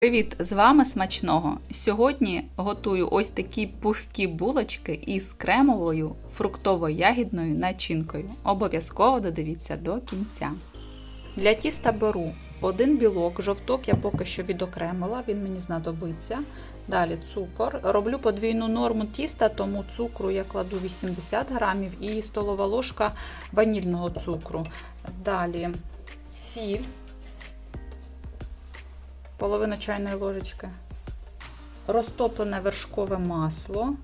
Привіт! З вами смачного! Сьогодні готую ось такі пухкі булочки із кремовою фруктово-ягідною начинкою. Обов'язково додивіться до кінця. Для тіста беру один білок, жовток я поки що відокремила, він мені знадобиться. Далі цукор. Роблю подвійну норму тіста, тому цукру я кладу 80 грамів і столова ложка ванільного цукру. Далі сіль половина чайної ложечки, розтоплене вершкове масло,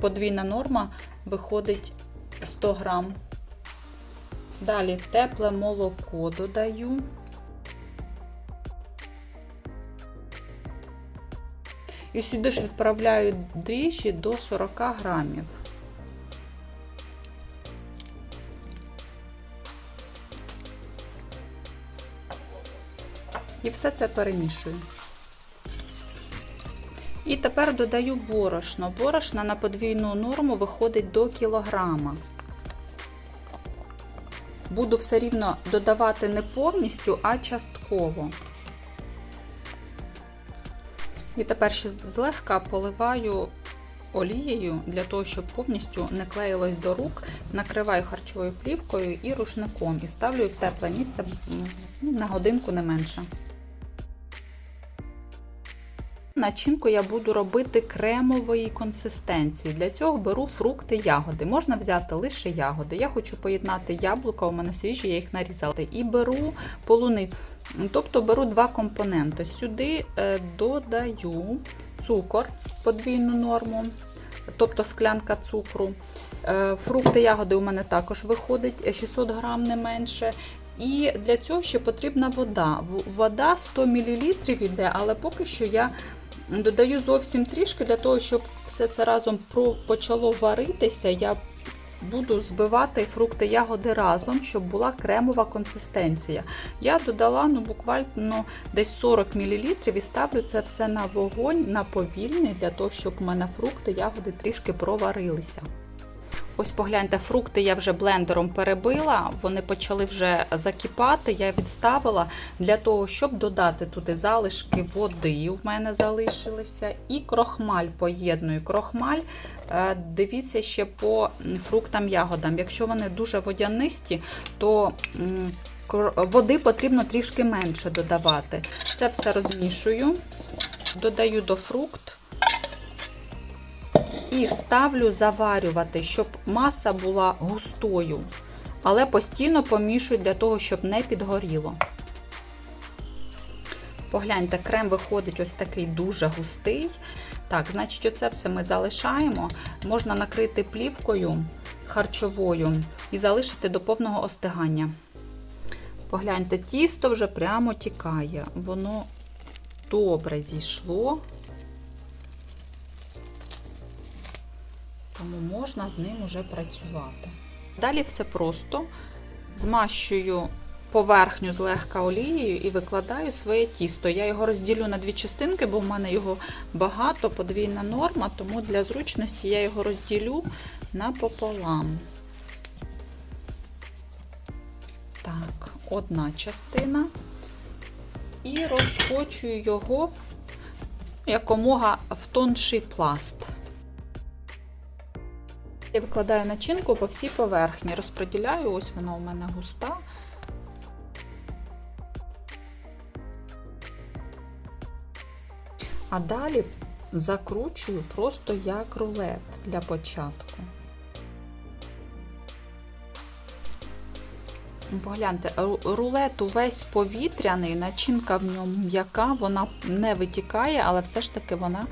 подвійна норма виходить 100 грам. Далі тепле молоко додаю. І сюди ж відправляю дріжджі до 40 грамів. І все це перемішую. І тепер додаю борошно. Борошна на подвійну норму виходить до кілограма. Буду все рівно додавати не повністю, а частково. І тепер ще злегка поливаю олією для того, щоб повністю не клеїлось до рук. Накриваю харчовою плівкою і рушником. І ставлю в тепле місце ну, на годинку не менше. Начинку я буду робити кремової консистенції. Для цього беру фрукти, ягоди. Можна взяти лише ягоди. Я хочу поєднати яблука, у мене свіжі, я їх нарізала. І беру полуницю. Тобто беру два компоненти. Сюди е, додаю цукор подвійну норму, тобто склянка цукру. Е, Фрукти, ягоди у мене також виходить 600 грам не менше. І для цього ще потрібна вода. Вода 100 мл йде, але поки що я додаю зовсім трішки, для того, щоб все це разом почало варитися. Я буду збивати фрукти ягоди разом, щоб була кремова консистенція. Я додала ну, буквально десь 40 мл і ставлю це все на вогонь на повільний, для того, щоб у мене фрукти ягоди трішки проварилися. Ось погляньте, фрукти я вже блендером перебила, вони почали вже закипати. Я відставила для того, щоб додати туди залишки води. У мене залишилися. І крохмаль поєдную. Крохмаль, дивіться ще по фруктам ягодам. Якщо вони дуже водянисті, то води потрібно трішки менше додавати. Це все розмішую, додаю до фрукт. І ставлю заварювати, щоб маса була густою, але постійно помішую для того, щоб не підгоріло. Погляньте, крем виходить ось такий дуже густий. Так, значить, оце все ми залишаємо. Можна накрити плівкою харчовою і залишити до повного остигання. Погляньте, тісто вже прямо тікає, воно добре зійшло. Тому можна з ним уже працювати. Далі все просто змащую поверхню злегка олією і викладаю своє тісто. Я його розділю на дві частинки, бо в мене його багато, подвійна норма, тому для зручності я його розділю напополам. Так, одна частина. І розкочую його якомога в тонший пласт. Я викладаю начинку по всій поверхні, розподіляю, ось вона у мене густа. А далі закручую просто як рулет для початку. Погляньте, рулет увесь повітряний, начинка в ньому м'яка, вона не витікає, але все ж таки вона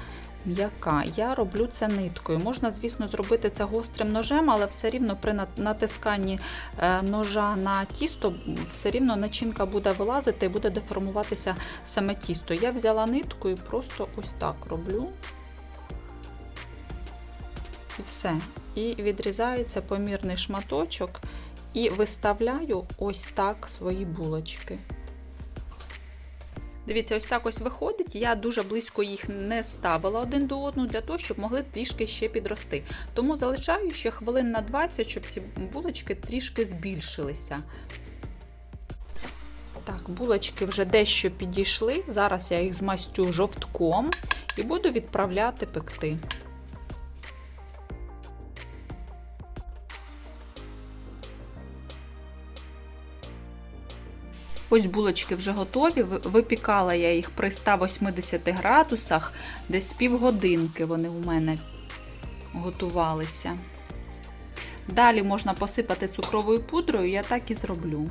м'яка. Я роблю це ниткою. Можна, звісно, зробити це гострим ножем, але все рівно при натисканні е, ножа на тісто, все рівно начинка буде вилазити і буде деформуватися саме тісто. Я взяла нитку і просто ось так роблю. І все. І відрізається помірний шматочок, і виставляю ось так свої булочки. Дивіться, ось так ось виходить. Я дуже близько їх не ставила один до одного, для того, щоб могли трішки ще підрости. Тому залишаю ще хвилин на 20, щоб ці булочки трішки збільшилися. Так, булочки вже дещо підійшли. Зараз я їх змастю жовтком і буду відправляти пекти. Ось булочки вже готові. Випікала я їх при 180 градусах, десь півгодинки вони у мене готувалися. Далі можна посипати цукровою пудрою, я так і зроблю.